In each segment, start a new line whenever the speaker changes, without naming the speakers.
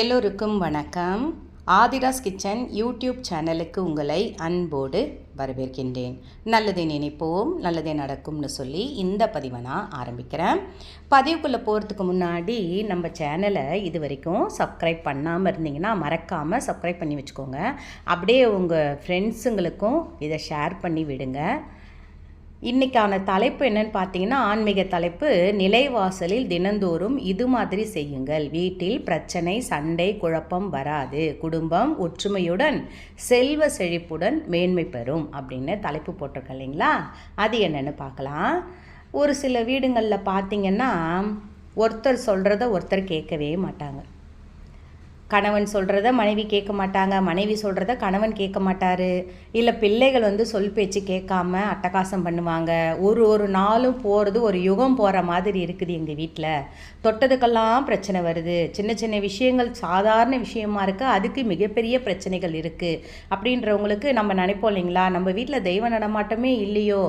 எல்லோருக்கும் வணக்கம். Aadhira's kitchen YouTube சேனலுக்கு உங்களை அன்போடு வரவேற்கின்றேன். நல்லதை நினைப்போம் நல்லதே நடக்கும்னு சொல்லி இந்த பதிவை நான் ஆரம்பிக்கிறேன். பதிவுக்குள்ளே போகிறதுக்கு முன்னாடி நம்ம சேனலை இது வரைக்கும் சப்ஸ்கிரைப் பண்ணாமல் இருந்தீங்கன்னா மறக்காமல் சப்ஸ்கிரைப் பண்ணி வச்சுக்கோங்க. அப்படியே உங்கள் ஃப்ரெண்ட்ஸுங்களுக்கும் இதை ஷேர் பண்ணி விடுங்க. இன்றைக்கான தலைப்பு என்னன்னு பார்த்தீங்கன்னா ஆன்மீக தலைப்பு நிலைவாசலில் தினந்தோறும் இது மாதிரி செய்யுங்கள். வீட்டில் பிரச்சனை சண்டை குழப்பம் வராது. குடும்பம் ஒற்றுமையுடன் செல்வ செழிப்புடன் மேன்மை பெறும். அப்படின்னு தலைப்பு போட்டிருக்கோம் இல்லைங்களா? அது என்னென்னு பார்க்கலாம். ஒரு சில வீடுங்களில் பார்த்தீங்கன்னா ஒருத்தர் சொல்கிறத ஒருத்தர் கேட்கவே மாட்டாங்க. கணவன் சொல்கிறத மனைவி கேட்க மாட்டாங்க மனைவி சொல்கிறத கணவன் கேட்க மாட்டார். இல்லை பிள்ளைகள் வந்து சொல் பேச்சு கேட்காம அட்டகாசம் பண்ணுவாங்க. ஒரு ஒரு நாளும் போகிறது ஒரு யுகம் போகிற மாதிரி இருக்குது எங்கள் வீட்டில் தொட்டதுக்கெல்லாம் பிரச்சனை வருது. சின்ன சின்ன விஷயங்கள் சாதாரண விஷயமா இருக்குது அதுக்கு மிகப்பெரிய பிரச்சனைகள் இருக்குது அப்படின்றவங்களுக்கு நம்ம நினைப்போம் இல்லைங்களா? நம்ம வீட்டில் தெய்வ நடமாட்டமே இல்லையோ?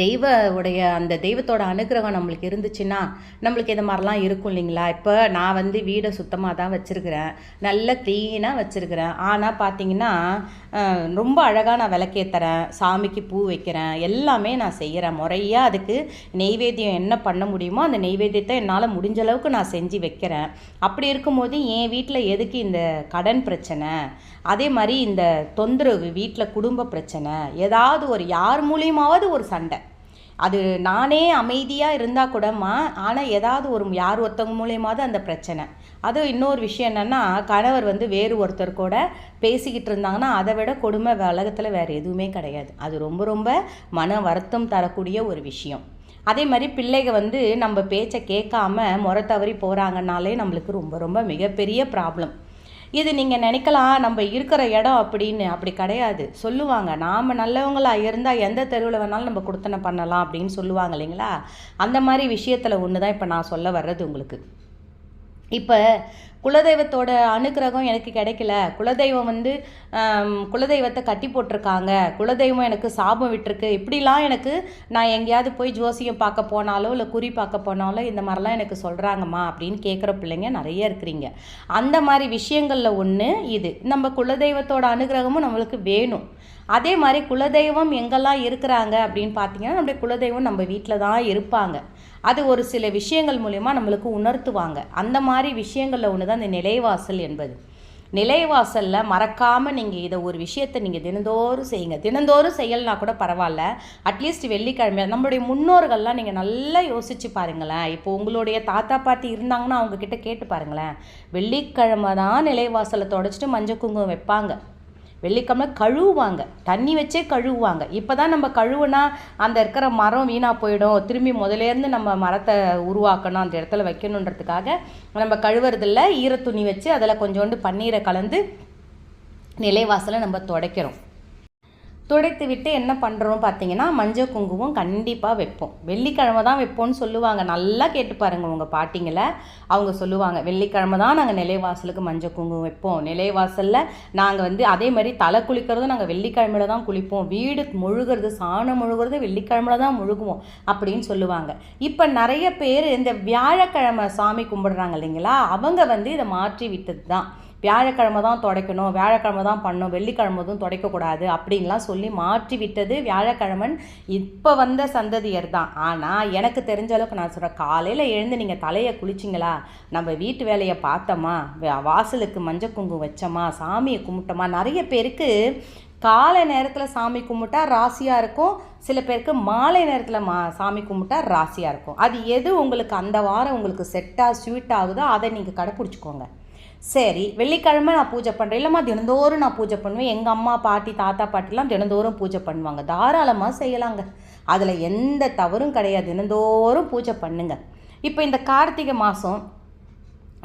தெய்வ உடைய அந்த தெய்வத்தோட அனுகிரகம் நம்மளுக்கு இருந்துச்சுன்னா நம்மளுக்கு இது மாதிரிலாம் இருக்கும் இல்லைங்களா? இப்போ நான் வந்து வீடை சுத்தமாக தான் வச்சுருக்கிறேன். நல்ல க்ளீனாக வச்சுருக்கிறேன். ஆனால் பார்த்தீங்கன்னா ரொம்ப அழகாக நான் விளக்கேற்றுறேன் சாமிக்கு பூ வைக்கிறேன். எல்லாமே நான் செய்கிறேன் முறையாக அதுக்கு நெய்வேத்தியம் என்ன பண்ண முடியுமோ அந்த நெய்வேத்தியத்தை என்னால் முடிஞ்ச அளவுக்கு நான் செஞ்சு வைக்கிறேன். அப்படி இருக்கும்போது என் வீட்டில் எதுக்கு இந்த கடன் பிரச்சனை? அதே மாதிரி இந்த தொந்தரவு வீட்டில் குடும்ப பிரச்சனை ஏதாவது ஒரு யார் மூலியமாவது ஒரு சண்டை. அது நானே அமைதியாக இருந்தால் கூடமா ஆனால் ஏதாவது ஒரு யார் ஒருத்தவங்க மூலியமாவது அந்த பிரச்சனை. அது இன்னொரு விஷயம் என்னென்னா கணவர் வந்து வேறு ஒருத்தர் கூட பேசிக்கிட்டு இருந்தாங்கன்னா அதை விட கொடுமை உலகத்தில் வேறு எதுவுமே கிடையாது. அது ரொம்ப ரொம்ப மன வருத்தம் தரக்கூடிய ஒரு விஷயம். அதே மாதிரி பிள்ளைங்க வந்து நம்ம பேச்சை கேட்காம முறை தவறி போகிறாங்கனாலே நம்மளுக்கு ரொம்ப ரொம்ப மிகப்பெரிய ப்ராப்ளம் இது நீங்கள் நினைக்கலாம் நம்ம இருக்கிற இடம் அப்படின்னு. அப்படி கிடையாது. சொல்லுவாங்க நாம் நல்லவங்களாக இருந்தால் எந்த தெருவில் வேணாலும் நம்ம கொடுத்தன பண்ணலாம் அப்படின்னு சொல்லுவாங்க இல்லைங்களா? அந்த மாதிரி விஷயத்தில் ஒன்று தான் இப்போ நான் சொல்ல வர்றது உங்களுக்கு. இப்போ குலதெய்வத்தோட அனுக்கிரகம் எனக்கு கிடைக்கல. குலதெய்வம் வந்து குலதெய்வத்தை கட்டி போட்டிருக்காங்க. குலதெய்வம் எனக்கு சாபம் விட்டுருக்கு. இப்படிலாம் எனக்கு நான் எங்கேயாவது போய் ஜோசியம் பார்க்க போனாலோ இல்லை குறி பார்க்க போனாலோ இந்த மாதிரிலாம் எனக்கு சொல்கிறாங்கம்மா அப்படின்னு கேட்குற பிள்ளைங்க நிறைய இருக்கிறீங்க. அந்த மாதிரி விஷயங்களில் ஒன்று இது. நம்ம குலதெய்வத்தோட அனுகிரகமும் நம்மளுக்கு வேணும். அதே மாதிரி குலதெய்வம் எங்கெல்லாம் இருக்கிறாங்க அப்படின்னு பார்த்தீங்கன்னா நம்முடைய குலதெய்வம் நம்ம வீட்டில் தான் இருப்பாங்க. அது ஒரு சில விஷயங்கள் மூலிமா நம்மளுக்கு உணர்த்துவாங்க. அந்த மாதிரி விஷயங்களில் ஒன்று தான் இந்த நிலைவாசல் என்பது. நிலைவாசலில் மறக்காமல் நீங்கள் இதை ஒரு விஷயத்தை நீங்கள் தினந்தோறும் செய்யுங்க. தினந்தோறும் செய்யலைனா கூட பரவாயில்ல அட்லீஸ்ட் வெள்ளிக்கிழமை நம்மளுடைய முன்னோர்கள்லாம் நீங்கள் நல்லா யோசித்து பாருங்களேன். இப்போ உங்களுடைய தாத்தா பாட்டி இருந்தாங்கன்னா அவங்கக்கிட்ட கேட்டு பாருங்களேன். வெள்ளிக்கிழமை தான் நிலைவாசலை தொடச்சிட்டு மஞ்சள் குங்குமம் வைப்பாங்க. வெள்ளிக்கிழமை கழுவுவாங்க. தண்ணி வச்சே கழுவுவாங்க. இப்போ தான் நம்ம கழுவுனா அந்த இருக்கிற மரம் வீணாக போயிடும். திரும்பி முதலேருந்து நம்ம மரத்தை உருவாக்கணும் அந்த இடத்துல வைக்கணுன்றதுக்காக நம்ம கழுவுறதில்ல. ஈர துணி வச்சு அதில் கொஞ்சோண்டு பன்னீரை கலந்து நிலைவாசலை நம்ம துடைக்கிறோம். துடைத்து விட்டு என்ன பண்ணுறோம் பார்த்தீங்கன்னா மஞ்சள் குங்குமம் கண்டிப்பாக வைப்போம். வெள்ளிக்கிழமை தான் வைப்போம்னு சொல்லுவாங்க. நல்லா கேட்டு பாருங்கள் உங்கள் பாட்டிங்களை. அவங்க சொல்லுவாங்க வெள்ளிக்கிழமை தான் நாங்கள் நிலைவாசலுக்கு மஞ்சள் குங்குமம் வைப்போம். நிலைவாசலில் நாங்கள் வந்து அதே மாதிரி தலை குளிக்கிறதும் நாங்கள் வெள்ளிக்கிழமையில தான் குளிப்போம். வீடு முழுகிறது சாணம் முழுகிறது வெள்ளிக்கிழமையில தான் முழுகுவோம். அப்படின்னு சொல்லுவாங்க. இப்போ நிறைய பேர் இந்த வியாழக்கிழமை சாமி கும்பிடுறாங்க இல்லைங்களா? அவங்க வந்து இதை மாற்றி விட்டது தான் வியாழக்கிழமை தான் துடைக்கணும் வியாழக்கிழமை தான் பண்ணணும் வெள்ளிக்கிழமதும் துடைக்கக்கூடாது அப்படின்லாம் சொல்லி மாற்றி விட்டது வியாழக்கிழமன். இப்போ வந்த சந்ததியர் தான். ஆனால் எனக்கு தெரிஞ்ச அளவுக்கு நான் சொல்கிறேன் காலையில் எழுந்து நீங்கள் தலையை குளிச்சிங்களா? நம்ம வீட்டு வேலையை பார்த்தோமா? வாசலுக்கு மஞ்சள் குங்குமம் வச்சோமா? சாமியை கும்பிட்டோமா? நிறைய பேருக்கு காலை நேரத்தில் சாமி கும்பிட்டா ராசியாக இருக்கும். சில பேருக்கு மாலை நேரத்தில் மா சாமி கும்பிட்டா ராசியாக இருக்கும். அது எது உங்களுக்கு அந்த வாரம் உங்களுக்கு செட்டாக ஸ்வீட் ஆகுதோ அதை நீங்கள் கடைப்பிடிச்சிக்கோங்க. சரி வெள்ளிக்கிழமை நான் பூஜை பண்ணுறேன் இல்லைம்மா தினந்தோறும் நான் பூஜை பண்ணுவேன். எங்கள் அம்மா பாட்டி தாத்தா பாட்டிலாம் தினந்தோறும் பூஜை பண்ணுவாங்க. தாராளமாக செய்யலாங்க. அதில் எந்த தவறும் கிடையாது. தினந்தோறும் பூஜை பண்ணுங்க. இப்போ இந்த கார்த்திகை மாதம்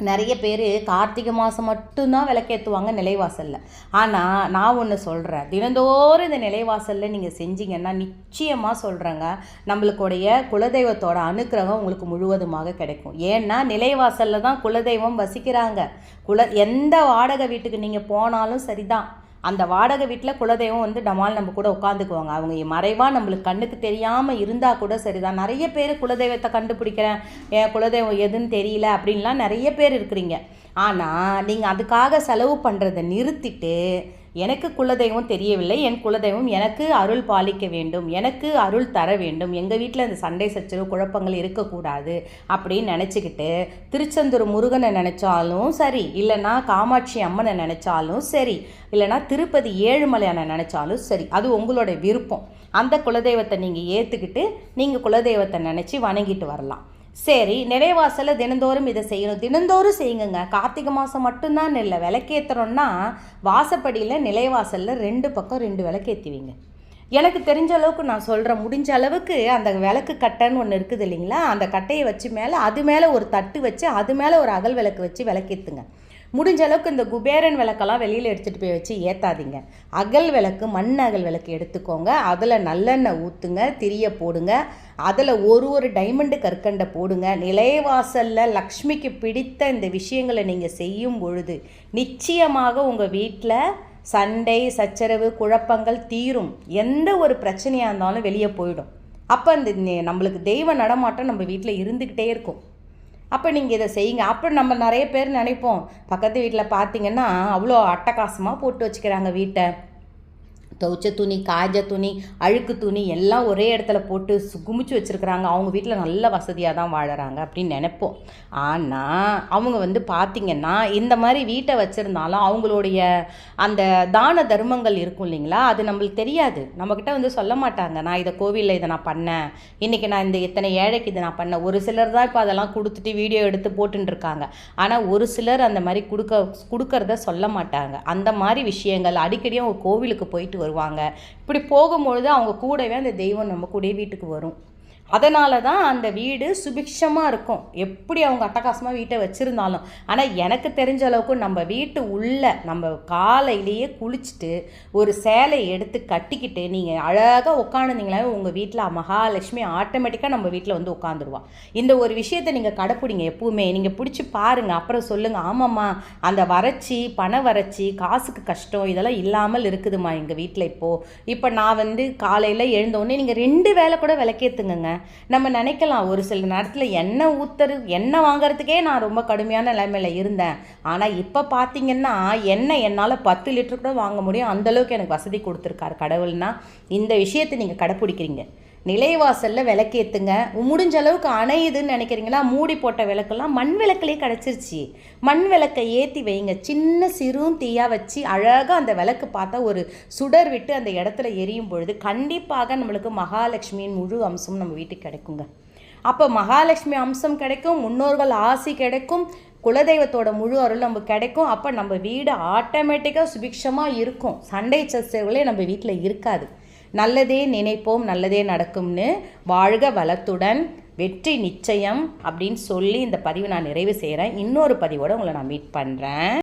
நிறைய பேர் கார்த்திகை மாதம் மட்டும்தான் விளக்கேற்றுவாங்க நிலைவாசலில். ஆனால் நான் ஒன்று சொல்கிறேன் தினந்தோறும் இந்த நிலைவாசலில் நீங்கள் செஞ்சீங்கன்னா நிச்சயமாக சொல்கிறேங்க நம்மளுக்குடைய குலதெய்வத்தோட அனுக்கிரகம் உங்களுக்கு முழுவதுமாக கிடைக்கும். ஏன்னா நிலைவாசலில் தான் குலதெய்வம் வசிக்கிறாங்க. குல எந்த வாடகை வீட்டுக்கு நீங்கள் போனாலும் சரிதான். அந்த வாடகை வீட்டில் குலதெய்வம் வந்து டமால் நம்ம கூட உட்காந்துக்குவாங்க அவங்க மறைவாக நம்மளுக்கு கண்ணுக்கு தெரியாமல் இருந்தால் கூட சரிதான். நிறைய பேர் குலதெய்வத்தை கண்டுபிடிக்கிறேன். என் குலதெய்வம் எதுன்னு தெரியல அப்படின்லாம் நிறைய பேர் இருக்கிறீங்க. ஆனால் நீங்கள் அதுக்காக செலவு பண்ணுறதை நிறுத்திட்டு எனக்கு குலதெய்வம் தெரியவில்லை என் குலதெய்வம் எனக்கு அருள் பாலிக்க வேண்டும் எனக்கு அருள் தர வேண்டும் எங்கள் வீட்டில் அந்த சண்டை சச்சரவு குழப்பங்கள் இருக்கக்கூடாது அப்படின்னு நினச்சிக்கிட்டு திருச்செந்தூர் முருகனை நினச்சாலும் சரி இல்லைன்னா காமாட்சி அம்மனை நினச்சாலும் சரி இல்லைன்னா திருப்பதி ஏழுமலையானை நினச்சாலும் சரி அது உங்களோட விருப்பம். அந்த குலதெய்வத்தை நீங்கள் ஏற்றுக்கிட்டு நீங்கள் குலதெய்வத்தை நினச்சி வணங்கிட்டு வரலாம். சரி நிலைவாசலில் தினந்தோறும் இதை செய்யணும். தினந்தோறும் செய்யுங்கங்க. கார்த்திகை மாதம் மட்டும்தான் இல்லை விளக்கேற்றுறோன்னா வாசப்படியில் நிலைவாசலில் ரெண்டு பக்கம் ரெண்டு விளக்கேற்றுவீங்க எனக்கு தெரிஞ்ச அளவுக்கு நான் சொல்கிறேன் முடிஞ்ச அளவுக்கு அந்த விளக்கு கட்டைன்னு ஒன்று இருக்குது இல்லைங்களா? அந்த கட்டையை வச்சு மேலே அது மேலே ஒரு தட்டு வச்சு அது மேலே ஒரு அகல் விளக்கு வச்சு விளக்கேற்றுங்க முடிஞ்ச அளவுக்கு இந்த குபேரன் விளக்கெல்லாம் வெளியில் எடுத்துகிட்டு போய் வச்சு ஏற்றாதீங்க அகல் விளக்கு மண் அகல் விளக்கு எடுத்துக்கோங்க. அதில் நல்லெண்ணெய் ஊற்றுங்க திரிய போடுங்க. அதில் ஒரு ஒரு டைமண்டு கற்கண்டை போடுங்க. நிலைவாசலில் லக்ஷ்மிக்கு பிடித்த இந்த விஷயங்களை நீங்கள் செய்யும் பொழுது நிச்சயமாக உங்கள் வீட்டில் சண்டை சச்சரவு குழப்பங்கள் தீரும். எந்த ஒரு பிரச்சனையாக இருந்தாலும் வெளியே போயிடும். அப்போ அந்த நம்மளுக்கு தெய்வ நடமாட்டம் நம்ம வீட்டில் இருந்துக்கிட்டே இருக்கும். அப்போ நீங்கள் இதை செய்யுங்க. அப்புறம் நம்ம நிறைய பேர் நினைப்போம். பக்கத்து வீட்டில் பார்த்தீங்கன்னா அவ்வளோ அட்டகாசமாக போட்டு வச்சுக்கிறாங்க வீட்டை. துவைச்ச துணி காஜ துணி அழுக்கு துணி எல்லாம் ஒரே இடத்துல போட்டு சு- குமிச்சு வச்சுருக்குறாங்க. அவங்க வீட்டில் நல்ல வசதியாக தான் வாழறாங்க அப்படின்னு நினைப்போம். ஆனால் அவங்க வந்து பார்த்திங்கன்னா இந்த மாதிரி வீட்டை வச்சுருந்தாலும் அவங்களுடைய அந்த தான தர்மங்கள் இருக்கும் இல்லைங்களா? அது நம்மளுக்கு தெரியாது. நம்மக்கிட்ட வந்து சொல்ல மாட்டாங்க. நான் இதை கோவிலில் இதை நான் பண்ணேன். இன்றைக்கி நான் இந்த இத்தனை ஏழைக்கு இதை நான் பண்ணேன். ஒரு சிலர் தான் இப்போ அதெல்லாம் கொடுத்துட்டு வீடியோ எடுத்து போட்டுருக்காங்க ஆனால் ஒரு சிலர் அந்த மாதிரி கொடுக்க கொடுக்கறத சொல்ல மாட்டாங்க. அந்த மாதிரி விஷயங்கள் அடிக்கடி அவங்க கோவிலுக்கு போயிட்டு வருவாங்க. இப்படி போகும்பொழுது அவங்க கூடவே அந்த தெய்வம் நம்ம கூட வீட்டுக்கு வரும். அதனால தான் அந்த வீடு சுபிக்ஷமாக இருக்கும். எப்படி அவங்க அட்டகாசமாக வீட்டை வச்சுருந்தாலும். ஆனால் எனக்கு தெரிஞ்ச அளவுக்கு நம்ம வீட்டு உள்ள நம்ம காலையிலேயே குளிச்சுட்டு ஒரு சேலை எடுத்து கட்டிக்கிட்டு நீங்கள் அழகாக உட்காந்துங்களே உங்கள் வீட்டில் மகாலட்சுமி ஆட்டோமேட்டிக்காக நம்ம வீட்டில் வந்து உட்காந்துருவான் இந்த ஒரு விஷயத்தை நீங்கள் கடைப்பிடிங்க எப்பவுமே. நீங்கள் பிடிச்சி பாருங்கள் அப்புறம் சொல்லுங்கள் ஆமாம்மா அந்த வறட்சி பண வறட்சி காசுக்கு கஷ்டம் இதெல்லாம் இல்லாமல் இருக்குதுமா எங்கள் வீட்டில் இப்போது இப்போ நான் வந்து காலையில் எழுந்தோடனே நீங்கள் ரெண்டு வேளை கூட விளக்கேற்றுங்க நம்ம நினைக்கலாம் ஒரு சில நேரத்தில் எண்ணெய் ஊத்துறது எண்ணெய் வாங்குறதுக்கே நான் ரொம்ப கடுமையான நிலைமையில இருந்தேன். ஆனால் இப்போ பார்த்தீங்கன்னா எண்ணெய் என்னால் பத்து லிட்டர் கூட வாங்க முடியும். அந்தளவுக்கு எனக்கு வசதி கொடுத்துருக்காரு கடவுள்னா இந்த விஷயத்தை நீங்கள் கடைப்பிடிக்கிறீங்க. நிலைவாசலில் விளக்கேற்றுங்க முடிஞ்ச அளவுக்கு அணையுதுன்னு நினைக்கிறீங்களா? மூடி போட்ட விளக்கெல்லாம் மண் விளக்கிலே கிடச்சிருச்சு. மண் விளக்கை ஏற்றி வைங்க. சின்ன சிறும் தீயாக வச்சு அழகாக அந்த விளக்கு பார்த்தா ஒரு சுடர் விட்டு அந்த இடத்துல எரியும் பொழுது கண்டிப்பாக நம்மளுக்கு மகாலட்சுமியின் முழு அம்சம் நம்ம வீட்டுக்கு கிடைக்குங்க. அப்போ மகாலட்சுமி அம்சம் கிடைக்கும் முன்னோர்கள் ஆசி கிடைக்கும் குலதெய்வத்தோட முழு அருள் நமக்கு கிடைக்கும். அப்போ நம்ம வீடு ஆட்டோமேட்டிக்காக சுபிக்ஷமாக இருக்கும். சண்டை சச்சரவுகளே நம்ம வீட்டில் இருக்காது. நல்லதே நினைப்போம் நல்லதே நடக்கும்னு வாழ்க வளத்துடன் வெற்றி நிச்சயம் அப்படின்னு சொல்லி இந்த பதிவை நான் நிறைவு செய்கிறேன் இன்னொரு பதிவோடு உங்களை நான் மீட் பண்ணுறேன்